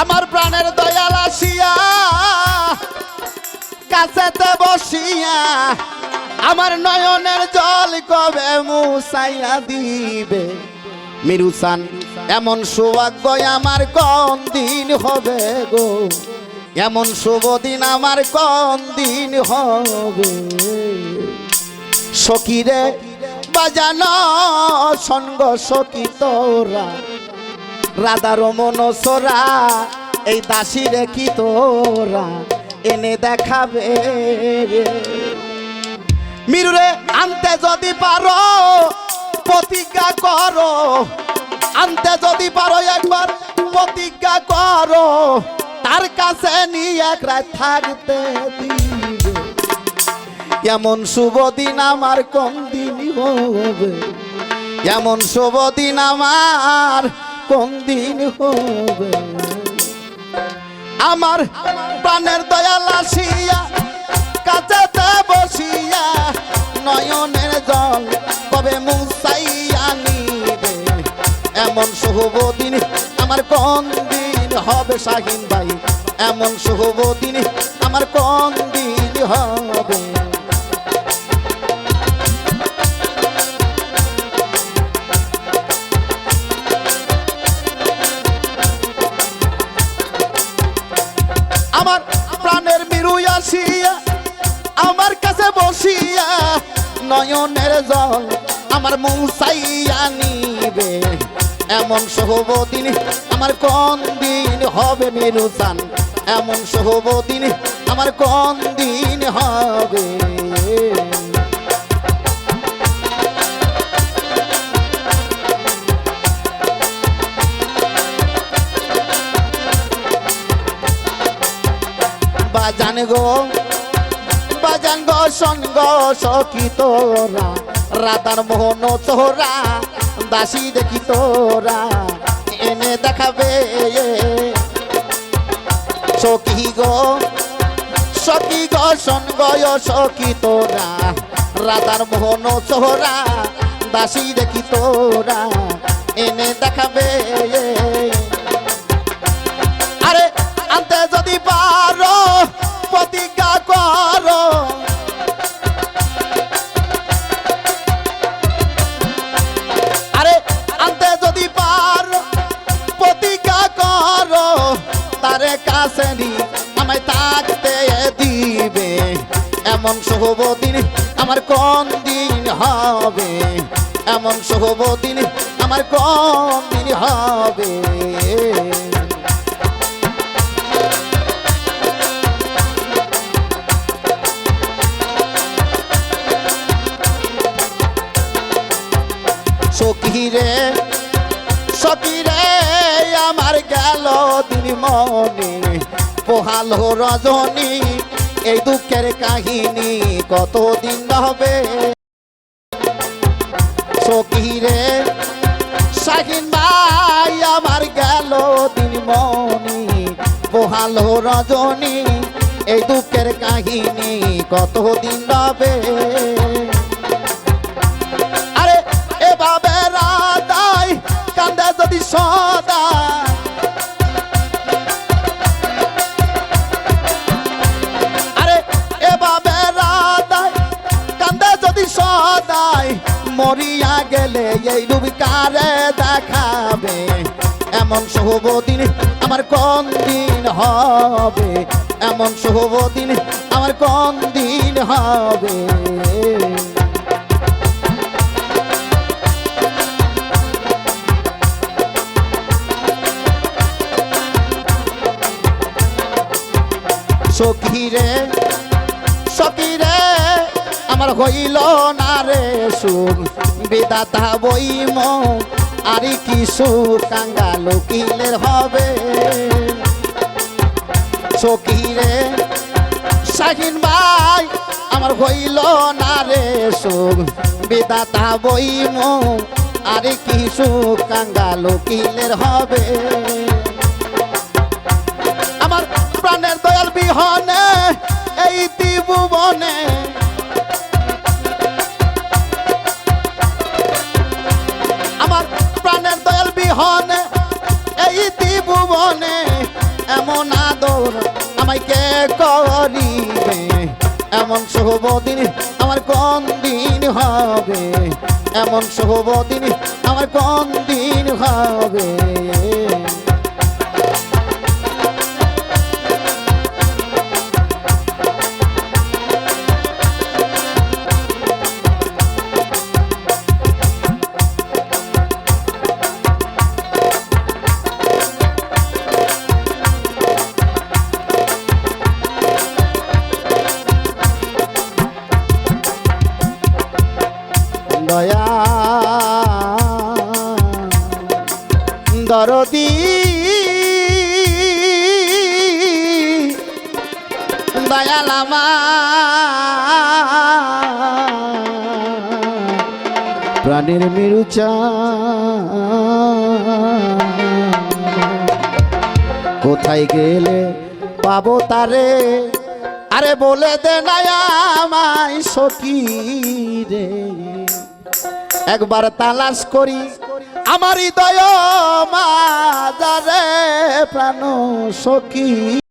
আমার প্রাণের দয়াল আসিয়া কাছেতে বসিয়া আমার নয়নের জল কবে মুসাইয়া দিবে? মিরুসান এমন সৌভাগ্য আমার কোন দিন হবে গো? এমন শুভ দিন আমার কোন দিন হবে? সকিরে বাজানো সঙ্গ সকি তোরা রাধার মন সোরা, এই দাসিরে কি তোরা, এনে দেখাবে। মিরুরে আনতে যদি পারো, প্রতিজ্ঞা করো। আনতে যদি পারো একবার, প্রতিজ্ঞা করো। তার কাছে নিয়ে এক রাত থাকতে এমন শুভ দিন আমার কোন দিন হবে? এমন শুভ দিন আমার কোন দিন হবে? আমার প্রাণের দয়াল আসিয়া, কাছেতে বসিয়া, নয়নের জল কবে মুসাইয়া নিবে? এমন শুভ দিন আমার কোন দিন হবে শাহিন ভাই? এমন শুভ দিন আমার কোন দিন হবে? আসিয়া আমার কাছে বসিয়া নয়নের জল আমার মুসাইয়া নিবে। এমন সহবদিন দিন আমার কোন দিন হবে মেরুসান এমন সহবদিন দিন আমার কোন দিন হবে? বাজান গো বাজান গো সঙ্গ সখী তোরা মোহন তোরা, দাসী দেখি তোরা, এনে দেখাবে সখী গো সখী গো সঙ্গ সখী তোরা, রাধার মোহন তোরা, দাসী দেখি তোরা, এনে দেখাবে পারো, প্রতিজ্ঞা করো। আরে, আনতে যদি পারো, প্রতিজ্ঞা করো। তারে কাছে নি, আমায় থাকতে দিবে। এমন শুভ দিন আমার কোন দিন হবে? এমন শুভ দিন আমার কোন দিন হবে? সখীরে সখীরে আমার গেল দিন মনে। পোহালো রজনী, এই দুঃখের কাহিনী কতদিন হবে সখীরে শাহিন ভাই, আমার গেল দিন মনি। পোহাল রজনী, এই দুঃখের কাহিনী কতদিন হবে মরিয়া গেলে এই রূপ কারে দেখাবে। এমন শুভ দিন আমার কোন দিন হবে? এমন শুভ দিন আমার কোন দিন হবে? সখীরে আমার হইল না রে সুখ বিদাতা বইম, আর কি সুখ কাঙ্গাল কিলের হবে। সখীরে, শাহিন ভাই, আমার হইল না রে সুখ বিদাতা বইম, আর কি সুখ কাঙ্গাল কিলের হবে। আমার প্রাণের দয়াল বিহনে, এই ত্রিভুবনে আমায় করিবে এমন সহবদিন আমার কোন দিন হবে? এমন সহবদিন আমার কোন দিন হবে? দয়া, দরদি দয়ালামা প্রাণের মেরুচা কোথায় গেলে পাবো তারে? আরে বলে দে না আমায় সখী রে। একবার তালাশ করি। আমার হৃদয় মাদারে প্রাণ সখী।